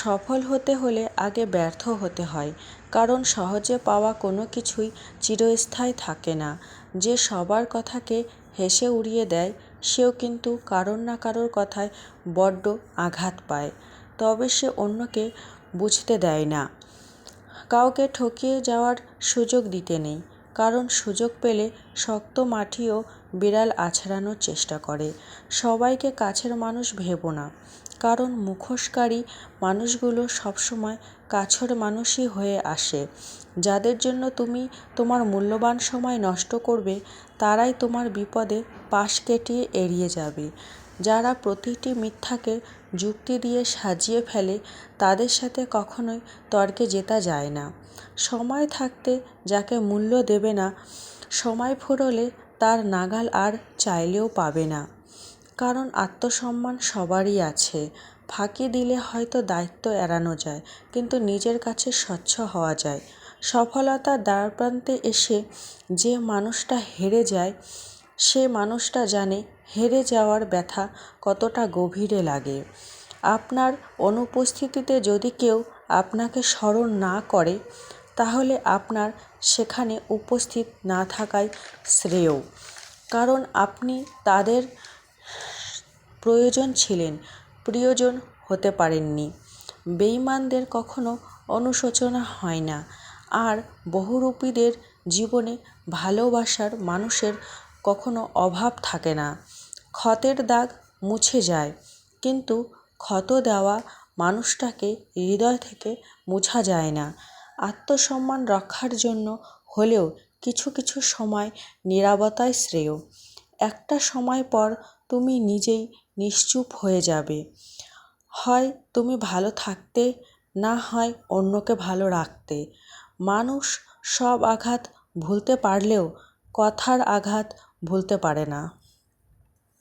সফল হতে হলে আগে ব্যর্থ হতে হয়, কারণ সহজে পাওয়া কোনো কিছুই চিরস্থায়ী থাকে না। যে সবার কথাকে হেসে উড়িয়ে দেয়, সেও কিন্তু কারোর না কারোর কথায় বড্ড আঘাত পায়, তবে সে অন্যকে বুঝতে দেয় না। কাউকে ঠকিয়ে যাওয়ার সুযোগ দিতে নেই। কারণ সুযোগ পেলে শক্ত মাটিও বিড়াল আছড়ানোর চেষ্টা করে। সবাইকে কাছের মানুষ ভেবো না। কারণ মুখোশকারী মানুষগুলো সবসময় কাছের মানুষই হয়ে আসে। যাদের জন্য তুমি তোমার মূল্যবান সময় নষ্ট করবে, তারাই তোমার বিপদে পাশ কেটিয়ে এড়িয়ে যাবে। যারা প্রতিটি মিথ্যাকে যুক্তি দিয়ে সাজিয়ে ফেলে, তাদের সাথে কখনোই তর্কে জেতা যায় না। সময় থাকতে যাকে মূল্য দেবে না, সময় ফুরোলে তার নাগাল আর চাইলেও পাবে না। কারণ আত্মসম্মান সবারই আছে। ফাঁকি দিলে হয়তো দায়িত্ব এড়ানো যায়, কিন্তু নিজের কাছে স্বচ্ছ হওয়া যায়। সফলতার দ্বারপ্রান্তে এসে যে মানুষটা হেরে যায়, সে মানুষটা জানে হেরে যাওয়ার ব্যথা কতটা গভীরে লাগে। আপনার অনুপস্থিতিতে যদি কেউ আপনাকে স্মরণ না করে, তাহলে আপনার সেখানে উপস্থিত না থাকাই শ্রেয়। কারণ আপনি তাদের প্রয়োজন ছিলেন, প্রিয়জন হতে পারেননি। বেইমানদের কখনো অনুশোচনা হয় না। আর বহুরূপীদের জীবনে ভালোবাসার মানুষের কখনো অভাব থাকে না। ক্ষতের দাগ মুছে যায়, কিন্তু ক্ষত দেওয়া মানুষটাকে হৃদয় থেকে মোছা যায় না। আত্মসম্মান রক্ষার জন্য হলেও কিছু কিছু সময় নীরবতাই শ্রেয়। একটা সময় পর তুমি নিজেই নিশ্চুপ হয়ে যাবে। হয় তুমি ভালো থাকতে, না হয় অন্যকে ভালো রাখতে। মানুষ সব আঘাত ভুলতে পারলেও কথার আঘাত ভুলতে পারে না।